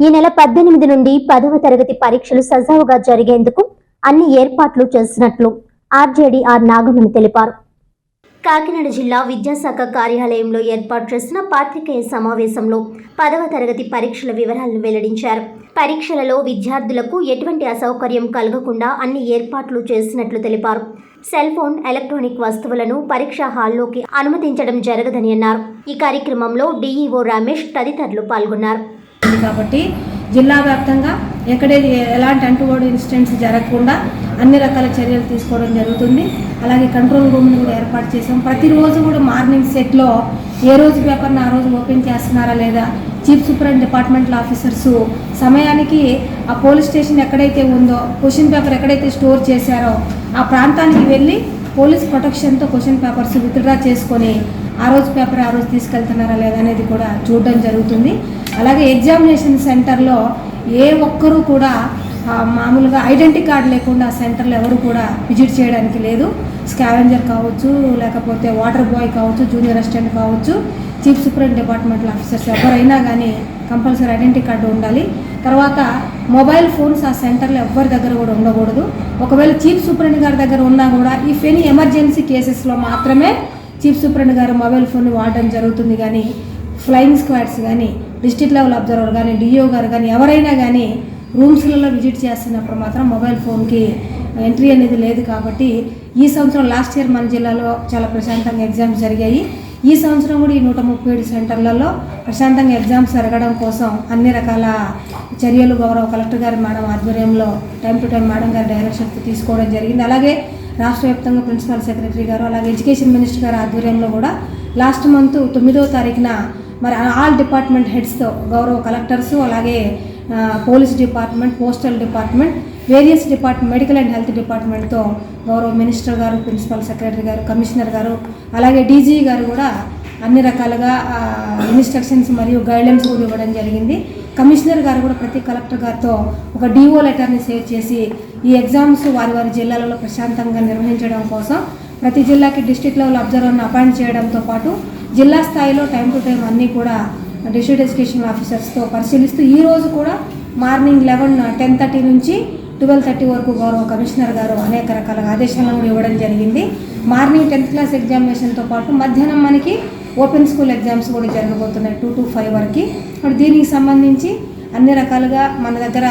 ఈ నెల పద్దెనిమిది నుండి పదవ తరగతి పరీక్షలు సజావుగా జరిగేందుకు అన్ని ఏర్పాట్లు చేసినట్లు ఆర్జేడీ ఆర్ నాగమణి తెలిపారు. కాకినాడ జిల్లా విద్యాశాఖ కార్యాలయంలో ఏర్పాటు చేసిన పాత్రికేయ సమావేశంలో పదవ తరగతి పరీక్షల వివరాలను వెల్లడించారు. పరీక్షలలో విద్యార్థులకు ఎటువంటి అసౌకర్యం కలగకుండా అన్ని ఏర్పాట్లు చేసినట్లు తెలిపారు. సెల్ ఫోన్ ఎలక్ట్రానిక్ వస్తువులను పరీక్షా హాల్లోకి అనుమతించడం జరగదని అన్నారు. ఈ కార్యక్రమంలో డీఈఓ రమేష్ తదితరులు పాల్గొన్నారు. ఉంది కాబట్టి జిల్లా వ్యాప్తంగా ఎక్కడే ఎలాంటి అంటువాడు ఇన్సిడెంట్స్ జరగకుండా అన్ని రకాల చర్యలు తీసుకోవడం జరుగుతుంది. అలాగే కంట్రోల్ రూమ్ని కూడా ఏర్పాటు చేసాం ప్రతిరోజు కూడా మార్నింగ్ సెట్లో ఏ రోజు పేపర్ని ఆ రోజు ఓపెన్ చేస్తున్నారా లేదా? చీఫ్ సూపరింట్ డిపార్ట్మెంటల్ ఆఫీసర్స్ సమయానికి ఆ పోలీస్ స్టేషన్ ఎక్కడైతే ఉందో క్వశ్చన్ పేపర్ ఎక్కడైతే స్టోర్ చేశారో ఆ ప్రాంతానికి వెళ్ళి పోలీస్ ప్రొటెక్షన్తో క్వశ్చన్ పేపర్స్ విత్డ్రా చేసుకొని ఆ రోజు పేపర్ ఆ రోజు తీసుకెళ్తున్నారా లేదా అనేది కూడా చూడడం జరుగుతుంది. అలాగే ఎగ్జామినేషన్ సెంటర్లో ఏ ఒక్కరూ కూడా మామూలుగా ఐడెంటిటీ కార్డు లేకుండా సెంటర్లు సెంటర్లో ఎవరు కూడా విజిట్ చేయడానికి లేదు. స్కావెంజర్ కావచ్చు లేకపోతే వాటర్ బాయ్ కావచ్చు జూనియర్ అసిస్టెంట్ కావచ్చు చీఫ్ సూపరింట్ డిపార్ట్మెంటల్ ఆఫీసర్స్ ఎవరైనా కానీ కంపల్సరీ ఐడెంటిటీ కార్డు ఉండాలి. తర్వాత మొబైల్ ఫోన్స్ ఆ సెంటర్లో ఎవరి దగ్గర కూడా ఉండకూడదు. ఒకవేళ చీఫ్ సూపరింట్ గారి దగ్గర ఉన్నా కూడా ఇఫ్ ఎనీ ఎమర్జెన్సీ కేసెస్లో మాత్రమే చీఫ్ సూపరింట్ గారు మొబైల్ ఫోన్ వాడడం జరుగుతుంది కానీ ఫ్లయింగ్ స్క్వాడ్స్ కానీ డిస్ట్రిక్ట్ లెవెల్ అబ్జర్వర్ కానీ డిఓ గారు కానీ ఎవరైనా కానీ రూమ్స్లలో విజిట్ చేస్తున్నప్పుడు మాత్రం మొబైల్ ఫోన్కి ఎంట్రీ అనేది లేదు కాబట్టి ఈ సంవత్సరం లాస్ట్ ఇయర్ మన జిల్లాలో చాలా ప్రశాంతంగా ఎగ్జామ్స్ జరిగాయి. ఈ సంవత్సరం కూడా ఈ నూట ముప్పై ఏడు సెంటర్లలో ప్రశాంతంగా ఎగ్జామ్స్ జరగడం కోసం అన్ని రకాల చర్యలు గౌరవ కలెక్టర్ గారి మేడం ఆధ్వర్యంలో టైం టు టైం మేడం గారి డైరెక్షన్స్ తీసుకోవడం జరిగింది. అలాగే రాష్ట్ర వ్యాప్తంగా ప్రిన్సిపల్ సెక్రటరీ గారు అలాగే ఎడ్యుకేషన్ మినిస్టర్ గారి ఆధ్వర్యంలో కూడా లాస్ట్ మంత్ తొమ్మిదవ తారీఖున మరి ఆల్ డిపార్ట్మెంట్ హెడ్స్తో గౌరవ కలెక్టర్స్ అలాగే police department postal department various department medical and health డిపార్ట్మెంట్తో గౌరవ మినిస్టర్ గారు ప్రిన్సిపల్ సెక్రటరీ గారు కమిషనర్ గారు అలాగే డీజీ గారు కూడా అన్ని రకాలుగా ఇన్స్ట్రక్షన్స్ మరియు గైడ్లైన్స్ కూడా ఇవ్వడం జరిగింది. కమిషనర్ గారు కూడా ప్రతి కలెక్టర్ గారితో ఒక డిఓ లెటర్ని సేవ్ చేసి ఈ ఎగ్జామ్స్ వారి వారి జిల్లాలలో ప్రశాంతంగా నిర్వహించడం కోసం ప్రతి జిల్లాకి డిస్ట్రిక్ట్ లెవెల్ అబ్జర్వర్ని అపాయింట్ చేయడంతో పాటు జిల్లా స్థాయిలో టైం టు టైం అన్నీ కూడా డిస్ట్రిక్ట్ ఎడ్యుకేషన్ ఆఫీసర్స్తో పరిశీలిస్తూ ఈ రోజు కూడా మార్నింగ్ లెవెన్ టెన్ థర్టీ నుంచి ట్వెల్వ్ థర్టీ వరకు గౌరవ కమిషనర్ గారు అనేక రకాల ఆదేశాలను ఇవ్వడం జరిగింది. మార్నింగ్ టెన్త్ క్లాస్ ఎగ్జామినేషన్తో పాటు మధ్యాహ్నం మనకి ఓపెన్ స్కూల్ ఎగ్జామ్స్ కూడా జరగబోతున్నాయి టూ టు ఫైవ్ వరకు. మరి దీనికి సంబంధించి అన్ని రకాలుగా మన దగ్గర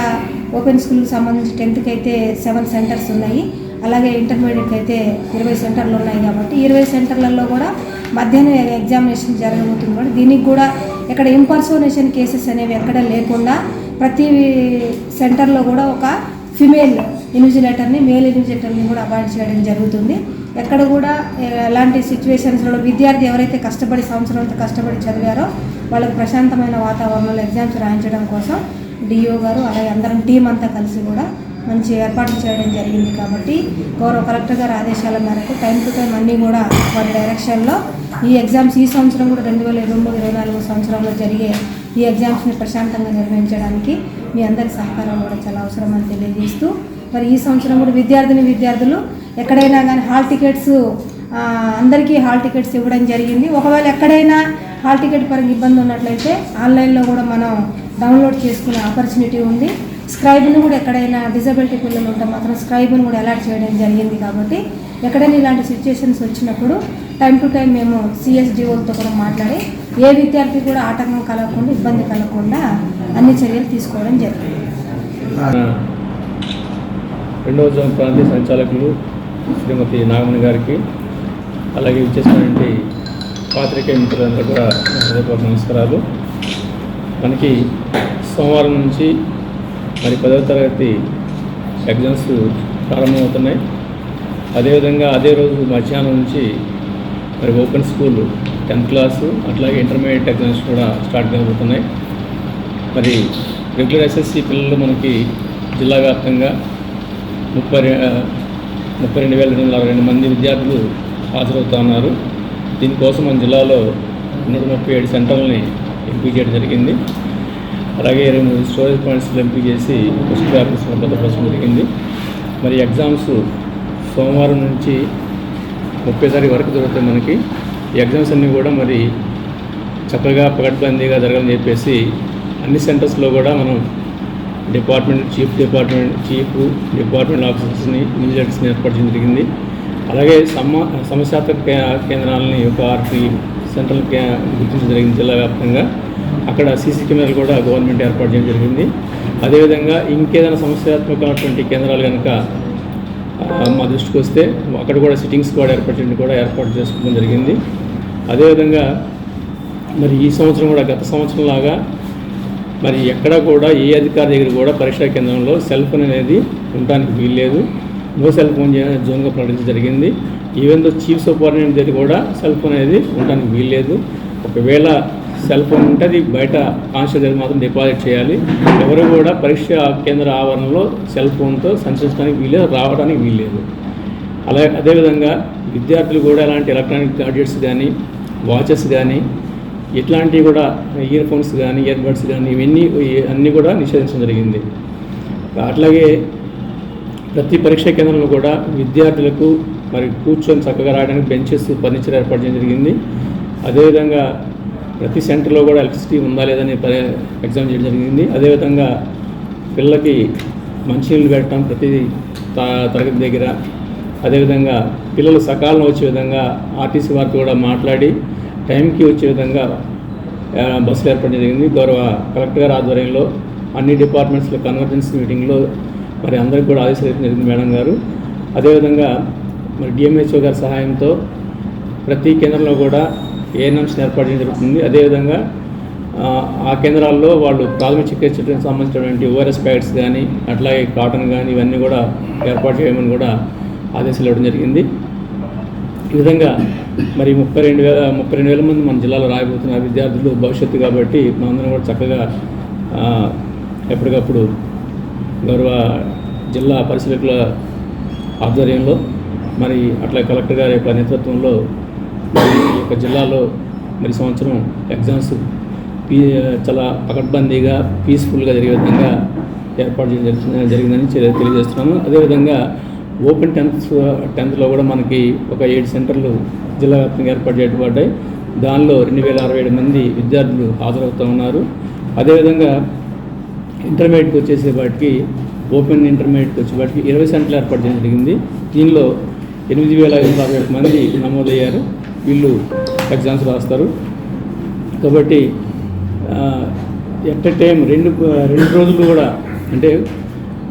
ఓపెన్ స్కూల్కి సంబంధించి టెన్త్కి అయితే సెవెన్ సెంటర్స్ ఉన్నాయి. అలాగే ఇంటర్మీడియట్ అయితే ఇరవై సెంటర్లు ఉన్నాయి కాబట్టి ఇరవై సెంటర్లలో కూడా మధ్యాహ్నం ఎగ్జామినేషన్ జరగబోతుంది కూడా దీనికి కూడా ఇక్కడ ఇంపర్సోనేషన్ కేసెస్ అనేవి ఎక్కడ లేకుండా ప్రతి సెంటర్లో కూడా ఒక ఫిమేల్ ఇన్విజిలేటర్ని మేల్ ఇన్విజిలేటర్ని కూడా అపాయింట్ చేయడం జరుగుతుంది. ఎక్కడ కూడా ఎలాంటి సిచ్యువేషన్స్లో విద్యార్థి ఎవరైతే కష్టపడి సంవత్సరం అంతా కష్టపడి చదివారో వాళ్ళకి ప్రశాంతమైన వాతావరణంలో ఎగ్జామ్స్ రాయించడం కోసం డిఓ గారు అలాగే అందరం టీం అంతా కలిసి కూడా మంచి ఏర్పాట్లు చేయడం జరిగింది కాబట్టి గౌరవ కలెక్టర్ గారి ఆదేశాల మేరకు టైం టు టైం అన్నీ కూడా వారి డైరెక్షన్లో ఈ ఎగ్జామ్స్ ఈ సంవత్సరం కూడా రెండు వేల ఇరవై మూడు ఇరవై నాలుగు సంవత్సరంలో జరిగే ఈ ఎగ్జామ్స్ని ప్రశాంతంగా నిర్వహించడానికి మీ అందరి సహకారం కూడా చాలా అవసరమని తెలియజేస్తూ మరి ఈ సంవత్సరం కూడా విద్యార్థిని విద్యార్థులు ఎక్కడైనా కానీ హాల్ టికెట్స్ అందరికీ హాల్ టికెట్స్ ఇవ్వడం జరిగింది. ఒకవేళ ఎక్కడైనా హాల్ టికెట్ పరంగా ఇబ్బంది ఉన్నట్లయితే ఆన్లైన్లో కూడా మనం డౌన్లోడ్ చేసుకునే ఆపర్చునిటీ ఉంది. స్క్రైబ్ను కూడా ఎక్కడైనా డిజబిలిటీ పిల్లలు ఉంటే మాత్రం స్క్రైబ్ను కూడా అలాట్ చేయడం జరిగింది కాబట్టి ఎక్కడైనా ఇలాంటి సిచ్యుయేషన్స్ వచ్చినప్పుడు టైం టు టైం మేము సిఎస్డిఓలతో కూడా మాట్లాడి ఏ విద్యార్థి కూడా ఆటంకం కలగకుండా ఇబ్బంది కలగకుండా అన్ని చర్యలు తీసుకోవడం జరిగింది. రెండవ జోన్ ప్రాంతీయ సంచాలకులు శ్రీమతి నాగమణి గారికి అలాగే ఇచ్చేసినటువంటి పాత్రికేయ మిత్రులందరూ కూడా హృదయపూర్వక నమస్కారాలు. మనకి సోమవారం నుంచి మరి పదవ తరగతి ఎగ్జామ్స్ ప్రారంభమవుతున్నాయి. అదేవిధంగా అదే రోజు మధ్యాహ్నం నుంచి మరి ఓపెన్ స్కూల్ టెన్త్ క్లాసు అట్లాగే ఇంటర్మీడియట్ ఎగ్జామ్స్ కూడా స్టార్ట్ కాబోతున్నాయి. మరి రెగ్యులర్ ఎస్ఎస్సి పిల్లలు మనకి జిల్లా వ్యాప్తంగా ముప్పై ముప్పై రెండు వేల రెండు వందల అరవై రెండు మంది విద్యార్థులు హాజరవుతా ఉన్నారు. దీనికోసం మన జిల్లాలో నూట ముప్పై ఏడు సెంటర్లని ఎంపిక చేయడం జరిగింది. అలాగే ఇరవై మూడు స్టోరేజ్ పాయింట్స్లు ఎంపిక చేసి క్వశ్చన్ పేపర్స్ భద్రపరచడం జరిగింది. మరి ఎగ్జామ్స్ సోమవారం నుంచి ముప్పై తారీఖు వరకు జరుగుతాయి మనకి. ఈ ఎగ్జామ్స్ అన్నీ కూడా మరి చక్కగా పకడ్బందీగా జరగాలని చెప్పేసి అన్ని సెంటర్స్లో కూడా మనం department chief department chief department ఆఫీసర్స్ని ఇంజనీర్స్ని ఏర్పాటు చేయడం జరిగింది. అలాగే సమ సమస్యాత్మక కేంద్రాలని ఒక ఆర్టీ సెంట్రల్ గుర్తించడం జరిగింది జిల్లా వ్యాప్తంగా. అక్కడ సీసీ కెమెరాలు కూడా గవర్నమెంట్ ఏర్పాటు చేయడం జరిగింది. అదేవిధంగా ఇంకేదైనా సమస్యాత్మకమైనటువంటి కేంద్రాలు కనుక మా దృష్టికి వస్తే అక్కడ కూడా సిట్టింగ్స్ కూడా ఏర్పాటు చేయడం కూడా ఏర్పాటు చేసుకోవడం జరిగింది. అదేవిధంగా మరి ఈ సంవత్సరం కూడా గత సంవత్సరం లాగా మరి ఎక్కడ కూడా ఏ అధికారి దగ్గర కూడా పరీక్షా కేంద్రంలో సెల్ ఫోన్ అనేది ఉండడానికి వీల్లేదు. నో సెల్ ఫోన్ జోన్గా ప్రకటించడం జరిగింది. ఈవెన్ దో చీఫ్ సూపరింటెండెంట్ దగ్గర కూడా సెల్ ఫోన్ అనేది ఉండడానికి వీల్లేదు. ఒకవేళ సెల్ ఫోన్ ఉంటే అది బయట కాన్స్టిట్యూట్ మాత్రం డిపాజిట్ చేయాలి. ఎవరు కూడా పరీక్ష కేంద్ర ఆవరణలో సెల్ ఫోన్తో సంచరించడానికి వీల్లేదు రావడానికి వీల్లేదు. అలాగే అదేవిధంగా విద్యార్థులు కూడా ఇలాంటి ఎలక్ట్రానిక్ గాడ్జెట్స్ కానీ వాచెస్ కానీ ఇట్లాంటివి కూడా ఇయర్ ఫోన్స్ కానీ ఇయర్ బడ్స్ కానీ ఇవన్నీ అన్నీ కూడా నిషేధించడం జరిగింది. అట్లాగే ప్రతి పరీక్షా కేంద్రంలో కూడా విద్యార్థులకు మరి కూర్చొని చక్కగా రాయడానికి బెంచెస్ ఫర్నిచర్ ఏర్పాటు చేయడం జరిగింది. అదేవిధంగా ప్రతి సెంటర్లో కూడా ఎలక్ట్రిసిటీ ఉందా లేదని ఎగ్జామ్ చేయడం జరిగింది. అదేవిధంగా పిల్లలకి మంచినీళ్ళు పెట్టడం ప్రతి త- తరగతి దగ్గర. అదేవిధంగా పిల్లలు సకాలంలో వచ్చే విధంగా ఆర్టీసీ వారితో కూడా మాట్లాడి టైంకి వచ్చే విధంగా బస్సులు ఏర్పాటు జరిగింది. గౌరవ కలెక్టర్ గారి ఆధ్వర్యంలో అన్ని డిపార్ట్మెంట్స్లో కన్వర్జెన్స్ మీటింగ్లో మరి అందరికీ కూడా ఆదేశాలు జరిగింది మేడం గారు. అదేవిధంగా మరి డిఎంహెచ్ఓ గారి సహాయంతో ప్రతి కేంద్రంలో కూడా ఏఎన్ఎంస్ని ఏర్పాటు చేయడం జరుగుతుంది. అదేవిధంగా ఆ, కేంద్రాల్లో వాళ్ళు ప్రాథమిక చికిత్సకు సంబంధించినటువంటి ఓఆర్ఎస్ ప్యాడ్స్ కానీ అట్లాగే కాటన్ కానీ ఇవన్నీ కూడా ఏర్పాటు చేయమని కూడా ఆదేశాలు ఇవ్వడం జరిగింది. ఈ విధంగా మరి ముప్పై రెండు వేల ముప్పై రెండు వేల మంది మన జిల్లాలో రాయబోతున్న విద్యార్థులు భవిష్యత్తు కాబట్టి మనందరం కూడా చక్కగా ఎప్పటికప్పుడు గౌరవ జిల్లా పరిశీలకుల ఆధ్వర్యంలో మరి అట్లా కలెక్టర్ గారి యొక్క నేతృత్వంలో యొక్క జిల్లాలో మరి సంవత్సరం ఎగ్జామ్స్ పీ చాలా పకడ్బందీగా పీస్ఫుల్గా జరిగే విధంగా ఏర్పాటు చేయడం జరిగిందని తెలియజేస్తున్నాము. తెలియజేస్తున్నాను అదేవిధంగా ఓపెన్ టెన్త్ టెన్త్లో కూడా మనకి ఒక ఏడు సెంటర్లు జిల్లా వ్యాప్తంగా ఏర్పాటు చేయబడ్డాయి దానిలో రెండు వేల అరవై ఏడు మంది విద్యార్థులు హాజరవుతూ ఉన్నారు. అదేవిధంగా ఇంటర్మీడియట్కి వచ్చేసేపాటికి ఓపెన్ ఇంటర్మీడియట్కి వచ్చేపాటికి ఇరవై సెంటర్లు ఏర్పాటు చేయడం జరిగింది. దీనిలో ఎనిమిది వేల ఎనిమిది అరవై ఒకటి మంది నమోదయ్యారు. వీళ్ళు ఎగ్జామ్స్ రాస్తారు. కాబట్టి ఎట్ టైం రెండు రెండు రోజులు కూడా అంటే